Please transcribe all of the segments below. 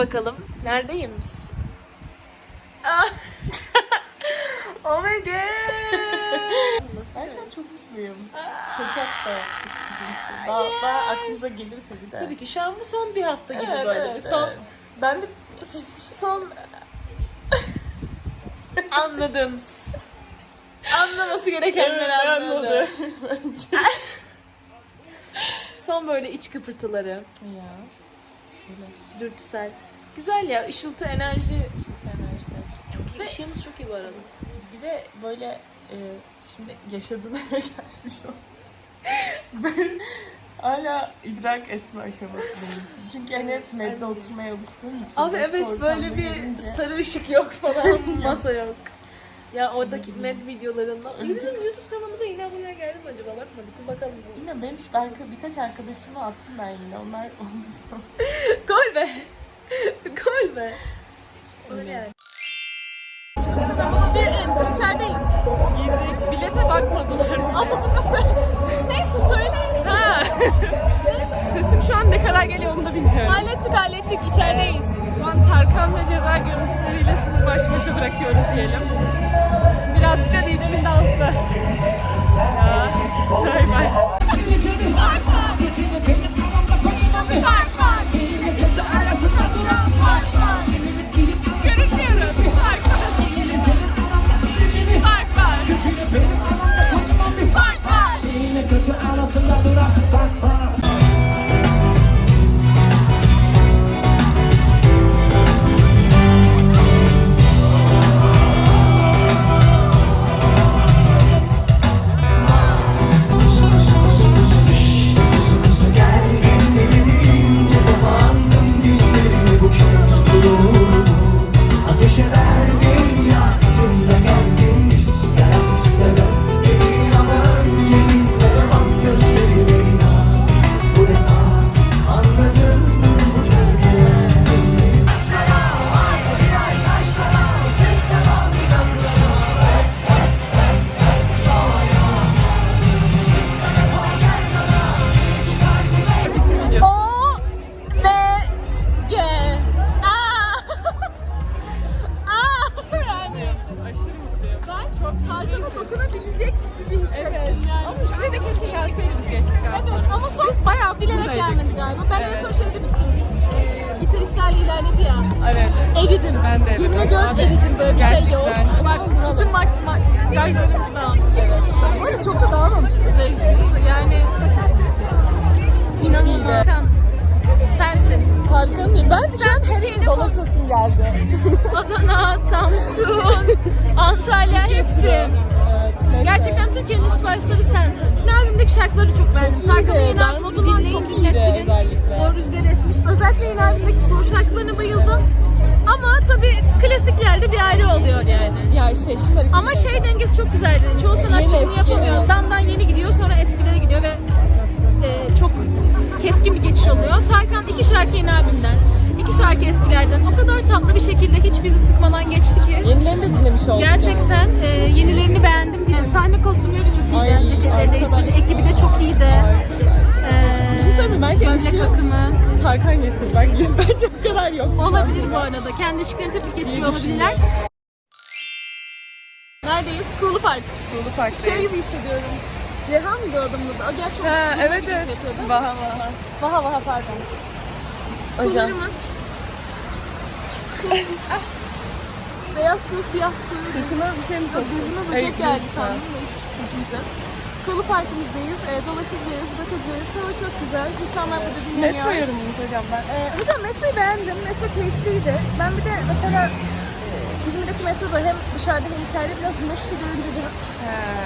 bakalım. Neredeyim? Ah. oh my god. Nasıl an çok mutluyum. Ketçap da yaptık gibi. Daha, daha aklımıza gelir tabii de. Tabii ki şu an bu son bir hafta gibi Evet, böyle. evet, bir son evet. Ben de son anladınız. Anlaması gerekenler Evet, anladı. anladı. Son böyle iç kıpırtıları, ya. dürtüsel. Güzel ya, ışıltı, enerji. Işıltı enerji gerçekten. Çok iyi. Işığımız çok iyi bu arada. Bir de böyle e, şimdi yaşadığım eve gelmiş o. ben hala idrak etme aşaması benim için. Çünkü hani hep medde oturmaya alıştığım için. Abi başka evet ortamda böyle bir gelince- sarı ışık yok falan, masa yok. Ya oradaki med videolarından. Ya bizim YouTube kanalımıza yine aboneler geldi mi acaba? Bakmadık mı? Bakalım. Bilmiyorum ben hiç birkaç arkadaşıma attım ben yine. Onlar olursa. Gol be. Gol be. Öyle yani. Bir, içerideyiz. Girdik. Bilete bakmadılar. Ama bu nasıl? Neyse söyleyin. Ha. Sesim şu an ne kadar geliyor onu da bilmiyorum. Hallettik hallettik içerideyiz. Şu an Tarkan ve Ceza görüntüleriyle sizi baş başa bırakıyoruz diyelim. Birazcık da Didem'in dansı. Ya. Bay bay. Tarkan'a dokunabilecek bir his. Evet. Ama şuraya da keşke gelseydik geçtikten Evet ama son bayağı bilerek gelmedi galiba. Ben en son şeyde bittim. Ee, gitaristlerle ilerledi ya. Evet. Eridim. Ben de. Yemin ediyorum eridim böyle bir şey yok. gerçekten. Bak bizim mak mak dağılmış. Bu arada çok da dağılmamış. Yani inanılmaz. Sensin. Tarkan değil. Ben şu an her yere dolaşasım geldi. Adana, Samsun, Antalya hepsi. Gerçekten Türkiye'nin süperstarı sensin. Yeni albümdeki şarkıları çok beğendim. Tarkan'ın yeni bunu dinleyin çok özellikle. O rüzgar esmiş. Özellikle yeni albümdeki son şarkılarına bayıldım. Ama tabii klasiklerde bir ayrı oluyor yani. Ya şey şımarık. Ama şey dengesi çok güzeldi. Çoğu sanatçı bunu yapamıyor. evet. Dandan yeni gidiyor sonra eskilere gidiyor ve e, çok keskin bir geçiş oluyor. Tarkan iki şarkı yeni albümden, iki şarkı eskilerden o kadar tatlı bir şekilde hiç bizi sıkmadan geçti ki. Yenilerini de dinlemiş olduk. Gerçekten e, yenilerini beğendim. E, sahne kostümleri de çok iyiydi. Ceketleri arkadaş. Ekibi de çok iyiydi. E, Bir şey söyleyeyim? Bence gömlek akımı. Tarkan getir. Ben bence bu kadar yok. Olabilir bu arada. Kendi ışıklarını tabii getiriyor olabilirler. Neredeyiz? Kurulu Park. Kulu Park Şey gibi hissediyorum. Reha mıydı o adamın adı? Gerçi o Ha, evet evet. Baha baha. Vaha vaha pardon. Hocam. Kullarımız. Ah. Beyaz kıl siyah kıl. Saçına bir şey mi soktun? Gözüme böcek geldi sandım da hiçbir sıkıntımız yok. Kolu parkımızdayız. E, dolaşacağız, bakacağız. Hava çok güzel. İnsanlar burada dinleniyor. Metro yorumunuz hocam ben. Ee, hocam metroyu beğendim. Metro keyifliydi. Ben bir de mesela e, İzmir'deki metroda hem dışarıda hem içeride biraz güneşi görünce de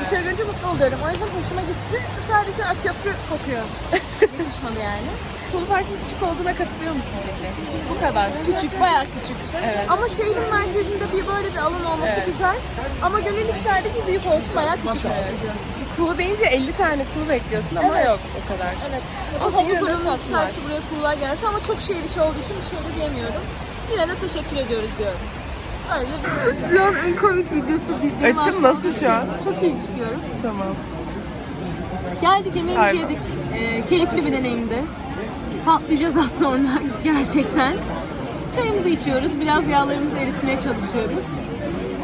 dışarı görünce mutlu oluyorum. O yüzden hoşuma gitti. Sadece Akköprü kokuyor. Yakışmadı yani. Kulu Park'ın küçük olduğuna katılıyor musun peki? Bu kadar. Küçük, bayağı küçük. Evet. Ama şehrin merkezinde bir böyle bir alan olması Evet. güzel. Ama gönül isterdi ki büyük olsun, bayağı küçük çünkü. Kulu deyince 50 tane kulu bekliyorsun ama Evet. yok o kadar. Evet. O zaman havuz yine de alanı tatlılar. buraya kuğular gelse ama çok şehir içi olduğu için bir şey de diyemiyorum. Yine de teşekkür ediyoruz diyorum. Öyle bir... Dünyanın en komik videosu değil. Açım nasıl şu an? Çok iyi çıkıyorum. Tamam. Geldik yemeğimizi Pardon. yedik. Ee, keyifli bir deneyimdi. Patlayacağız az sonra gerçekten. Çayımızı içiyoruz. Biraz yağlarımızı eritmeye çalışıyoruz.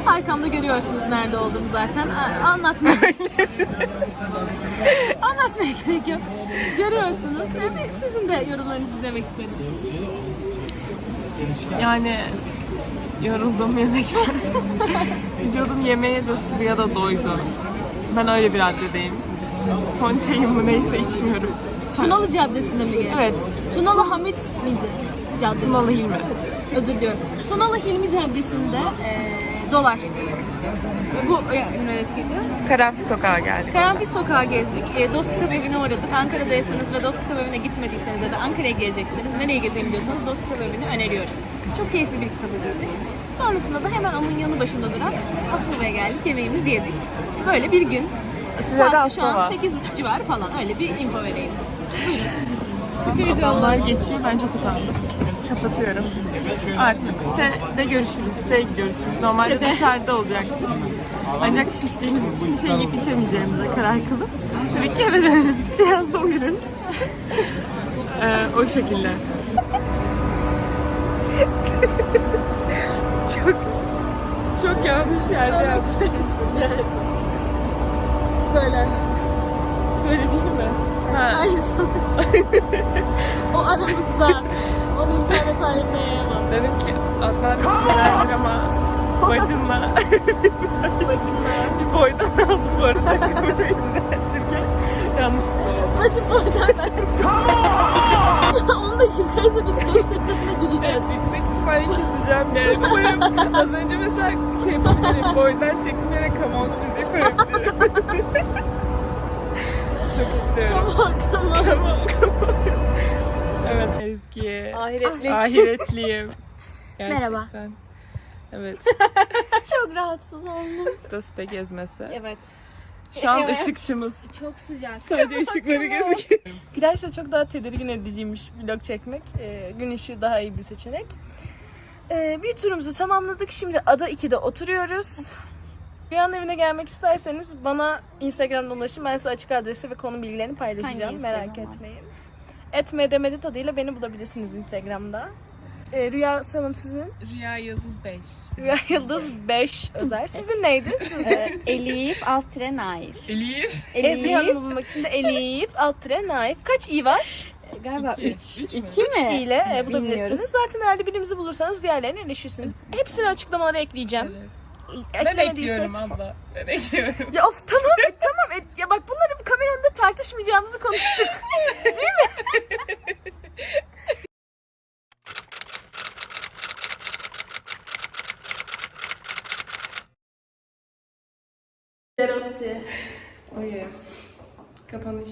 Arkamda görüyorsunuz nerede olduğumu zaten. Anlatmaya Anlatmaya gerek yok. Görüyorsunuz. E, bir Sizin de yorumlarınızı dinlemek isteriz. Yani yoruldum yemekten. Vücudum yemeğe de sıvıya da doydu. Ben öyle bir raddedeyim. Son çayımı neyse içmiyorum. Tunalı Caddesi'nde mi gezdiniz? Evet, Tunalı Hamit miydi? Cadde. Tunalı Hilmi. Özür diliyorum. Tunalı Hilmi Caddesi'nde e, dolaştık. Bu e, neresiydi? Karanfil sokağa geldik. Karanfil Sokağı gezdik. E, Dost Kitap Evi'ne uğradık. Ankara'daysanız ve Dost Kitap Evi'ne gitmediyseniz ya da Ankara'ya gelecekseniz nereye gezeyim diyorsanız Dost Kitap Evi'ni öneriyorum. Çok keyifli bir kitap eviydi. Sonrasında da hemen onun yanı başında duran Asmova'ya geldik. Yemeğimizi yedik. Böyle bir gün. Size Saat de şu an Aspava. 8.30 civarı falan. Öyle bir info vereyim. Buyurun siz. Geçiyor. Ben çok utandım. Kapatıyorum. Artık sitede görüşürüz. Siteye gidiyoruz şimdi. Normalde dışarıda olacaktık. Ancak şiştiğimiz için bir şey yiyip içemeyeceğimize karar kılıp dedik ki eve dönelim. Biraz da uyuruz. ee, o şekilde. çok çok yanlış yerde yaptım. Söyle. Ha. O aramızda. Onu internet haline yayamam. Dedim ki Adnan bismillahirrahmanirrahim ama bacınla bacınla bir boydan aldı bu arada kamerayı oldu. Bacım oradan ben. 10 dakikaysa biz 5 dakikasında güleceğiz. Yüksek ihtimalle keseceğim yani. Umarım az önce mesela şey yapabilirim boydan çektim yere come on müziği koyabilirim. Çok istiyorum. Come on. Evet Ezgi. Ahiretlik. Ahiretliyim. Merhaba. Gerçekten. Evet. Çok rahatsız oldum. Da site gezmesi. Evet. Şu an ışıkçımız. Çok sıcak. Sadece ışıkları gözüküyor. Flaşla çok daha tedirgin ediciymiş vlog çekmek. Ee, gün ışığı daha iyi bir seçenek. Ee, bir turumuzu tamamladık. Şimdi Ada 2'de oturuyoruz. Rüyanın evine gelmek isterseniz bana Instagram'dan ulaşın. Ben size açık adresi ve konu bilgilerini paylaşacağım. Hangi Merak etmeyin. Etme demedi tadıyla beni bulabilirsiniz Instagram'da. Ee, Rüya Sanım sizin? Rüya Yıldız 5. Rüya Yıldız 5 özel. Sizin neydi? Sizin? Ee, Elif alt tire Nair. Elif. Ezgi Hanım'ı bulmak için de Elif, alt tire Naif. Kaç i var? galiba 3. Üç 2 3 mi? ile e, Bilmiyoruz. bulabilirsiniz. Zaten herhalde birimizi bulursanız diğerlerine erişirsiniz. Hepsini açıklamalara ekleyeceğim. Evet. Ben ekliyorum abla. Ben ekliyorum. Ya of tamam e, tamam. E, ya bak bunları bu kamera önünde tartışmayacağımızı konuştuk. Derotti. Oh yes. Kapanış.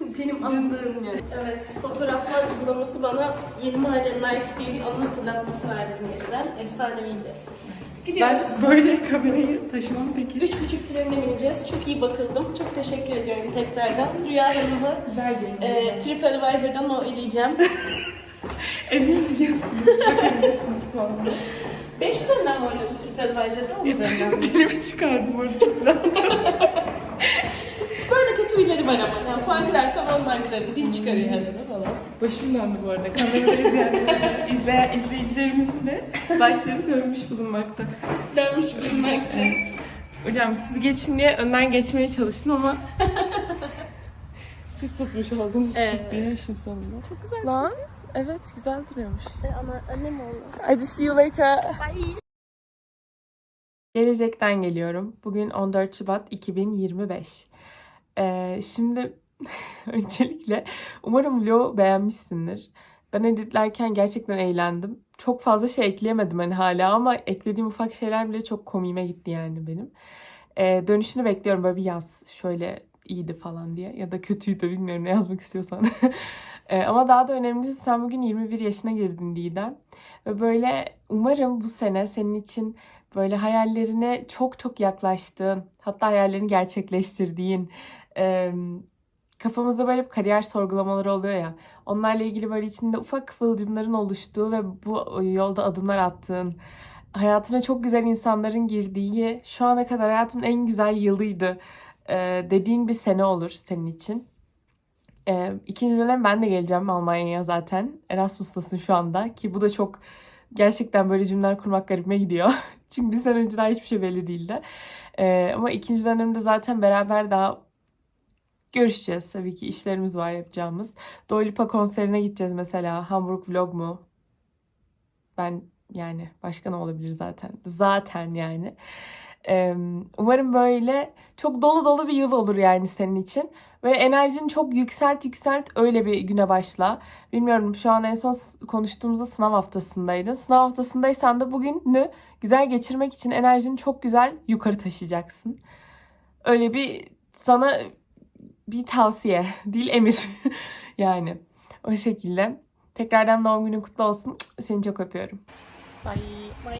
Benim andığım yer. Evet, fotoğraflar uygulaması bana Yeni Mahalle Nights diye bir anı hatırlatması verdi bu geceden. Efsaneviydi. Gidiyoruz. böyle kamerayı taşımam peki. Üç buçuk trenine bineceğiz. Çok iyi bakıldım. Çok teşekkür ediyorum tekrardan. Rüya Hanım'ı e, TripAdvisor'dan oyleyeceğim. Emin biliyorsunuz. Bakabilirsiniz falan. 5 üzerinden mi oynuyordun TripAdvisor'da? 10 üzerinden mi? Dilimi çıkardım orada huyları var ama. Yani puan kırarsam ondan kırarım. Dil çıkarıyor herhalde falan. Başım döndü bu arada. Kamerada izleyenlerin, izleyen izleyicilerimizin de başları dönmüş bulunmakta. Dönmüş bulunmakta. Hocam siz geçin diye önden geçmeye çalıştım ama siz tutmuş oldunuz Evet. tutmayı işin sonunda. Çok güzel. Lan evet güzel duruyormuş. Ana, annem oldu. Hadi see you later. Gelecekten geliyorum. Bugün 14 Şubat 2025. Ee, şimdi öncelikle umarım vlogu beğenmişsindir. Ben editlerken gerçekten eğlendim. Çok fazla şey ekleyemedim hani hala ama eklediğim ufak şeyler bile çok komiğime gitti yani benim. Ee, dönüşünü bekliyorum böyle bir yaz. Şöyle iyiydi falan diye ya da kötüydü bilmiyorum ne yazmak istiyorsan. Ee, ama daha da önemlisi sen bugün 21 yaşına girdin Didem. Ve böyle umarım bu sene senin için böyle hayallerine çok çok yaklaştığın, hatta hayallerini gerçekleştirdiğin, e, kafamızda böyle bir kariyer sorgulamaları oluyor ya. Onlarla ilgili böyle içinde ufak kıvılcımların oluştuğu ve bu yolda adımlar attığın, hayatına çok güzel insanların girdiği, şu ana kadar hayatımın en güzel yılıydı e, dediğin bir sene olur senin için. E, ikinci dönem ben de geleceğim Almanya'ya zaten. Erasmus'tasın şu anda ki bu da çok Gerçekten böyle cümleler kurmak garibime gidiyor. Çünkü bir sene önce daha hiçbir şey belli değildi. Ee, ama ikinci dönemde zaten beraber daha görüşeceğiz. Tabii ki işlerimiz var yapacağımız. Dua konserine gideceğiz mesela. Hamburg vlog mu? Ben yani başka ne olabilir zaten? Zaten yani. Umarım böyle çok dolu dolu bir yıl olur yani senin için. Ve enerjini çok yükselt yükselt öyle bir güne başla. Bilmiyorum şu an en son konuştuğumuzda sınav haftasındaydın. Sınav haftasındaysan da bugünü güzel geçirmek için enerjini çok güzel yukarı taşıyacaksın. Öyle bir sana bir tavsiye değil emir yani o şekilde. Tekrardan doğum günün kutlu olsun. Seni çok öpüyorum. Bye.